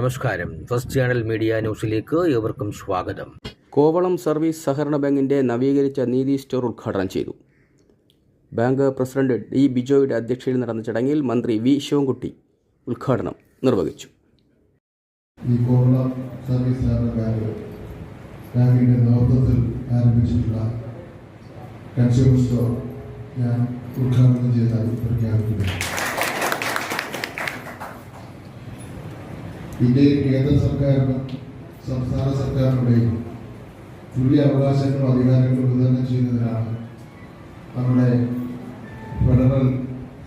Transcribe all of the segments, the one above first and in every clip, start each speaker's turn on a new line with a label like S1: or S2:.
S1: നമസ്കാരം. First channel media ന്യൂസിലേക്ക് ഏവർക്കും സ്വാഗതം.
S2: കോവളം സർവീസ് സഹകരണ ബാങ്കിന്റെ നവീകരിച്ച നീതി സ്റ്റോർ ഉദ്ഘാടനം ചെയ്തു. ബാങ്ക് പ്രസിഡന്റ് ഡി ബിജോയുടെ അധ്യക്ഷതയിൽ നടന്ന ചടങ്ങിൽ മന്ത്രി വി ശിവൻകുട്ടി ഉദ്ഘാടനം നിർവഹിച്ചു.
S3: ഈ കോവളം സർവീസ് സഹകരണ ബാങ്ക് ബാങ്കിന്റെ നേതൃത്വത്തിൽ ആരംഭിച്ചിട്ടുള്ള കൺസ്യൂമർ സ്റ്റോർ ഞാൻ ഉദ്ഘാടനം ചെയ്താൽ പ്രഖ്യാപിക്കുന്നു ഇന്ത്യയിൽ കേന്ദ്ര സർക്കാരിനും സംസ്ഥാന സർക്കാരിനുടെയും തുല്യ അവകാശങ്ങളും അധികാരങ്ങളും വിതരണം ചെയ്യുന്നതിനാണ് നമ്മുടെ ഫെഡറൽ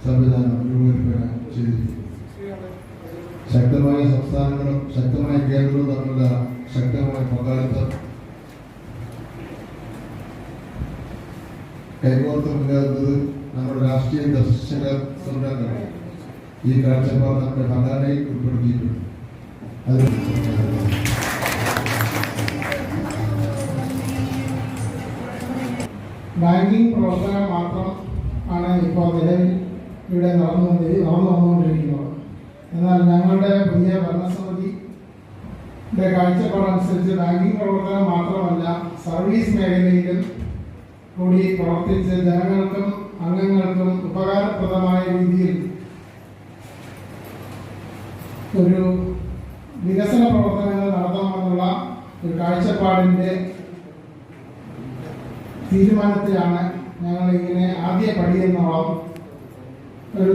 S3: സംവിധാനം രൂപകൽപ്പന ചെയ്തിരിക്കുന്നത്. ശക്തമായ സംസ്ഥാനങ്ങളും ശക്തമായ കേന്ദ്രവും തമ്മിലുള്ള ശക്തമായ പങ്കാളിത്തം കൈകോർത്ത് മുന്നേറുന്നത് നമ്മുടെ രാഷ്ട്രീയ ദർശക സംരംഭങ്ങൾ ഈ കാഴ്ചപ്പാട് നമ്മുടെ ഭരണയിൽ ഉൾപ്പെടുത്തിയിട്ടുണ്ട്
S4: ബാങ്കിങ് പ്രവർത്തനം മാത്രം ആണ് ഇപ്പോൾ നിലവിൽ ഇവിടെ നടന്നു നടന്നു വന്നുകൊണ്ടിരിക്കുന്നത്. എന്നാൽ ഞങ്ങളുടെ പുതിയ ഭരണസമിതിയുടെ കാഴ്ചപ്പാടനുസരിച്ച് ബാങ്കിങ് പ്രവർത്തനം മാത്രമല്ല സർവീസ് മേഖലയിലും കൂടി പ്രവർത്തിച്ച് ജനങ്ങൾക്കും അംഗങ്ങൾക്കും ഉപകാരപ്രദമായ രീതിയിൽ ഒരു വികസന പ്രവർത്തനങ്ങൾ നടത്താമെന്നുള്ള ഒരു കാഴ്ചപ്പാടിന്റെ തീരുമാനത്തിലാണ് ഞങ്ങൾ ഇങ്ങനെ ആദ്യ പടി ഒരു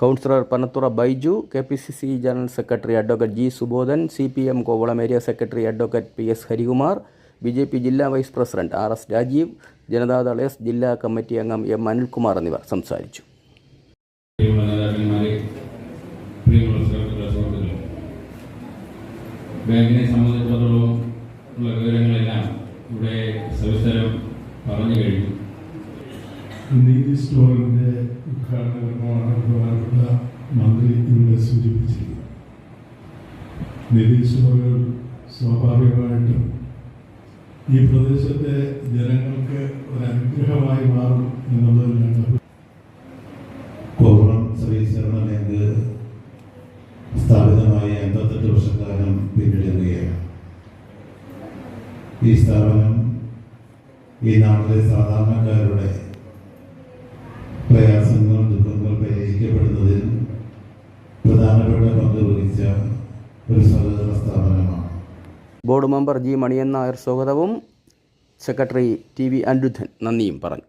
S2: councillor Panathura Baiju K P C C general secretary advocate G Subodhan C P M Kovalam area secretary advocate P S Harikumar B J P ജില്ലാ vice president R S Rajeev Janata Dal S ജില്ലാ committee അംഗം M Anilkumar എന്നിവർ സംസാരിച്ചു.
S5: ബാങ്കിനെ സംബന്ധിച്ചിടത്തോളം ഉള്ള ഇവിടെ സവിസ്തരം പറഞ്ഞു കഴിഞ്ഞു.
S6: നീതി സ്റ്റോറിന്റെ ഉദ്ഘാടന കർമ്മമാണ് മന്ത്രി ഇവിടെ സൂചിപ്പിച്ചിരിക്കുന്നത് നീതി സ്റ്റോറുകൾ സ്വാഭാവികമായിട്ടും ഈ പ്രദേശത്തെ ജനങ്ങൾക്ക് ഒരു അനുഗ്രഹമായി മാറും എന്നുള്ളതിലാണ്
S7: കോവളം സർവീസ് സഹകരണ ബാങ്ക് സ്ഥാപിതമായി എൺപത്തെട്ട് വർഷക്കാലം പിന്നിടുകയാണ് ഈ സ്ഥാപനം ഈ നാട്ടിലെ സാധാരണക്കാരുടെ പ്രയാസങ്ങൾ ദുഃഖങ്ങൾ പരിഹരിക്കപ്പെടുന്നതിന് പ്രധാനപ്പെട്ട പങ്ക് വഹിച്ച ഒരു സഹകരണ സ്ഥാപനമാണ്.
S2: Board member G Maniyan Nair സ്വാഗതവും സെക്രട്ടറി ടി വി അനിരുദ്ധൻ നന്ദിയും പറഞ്ഞു.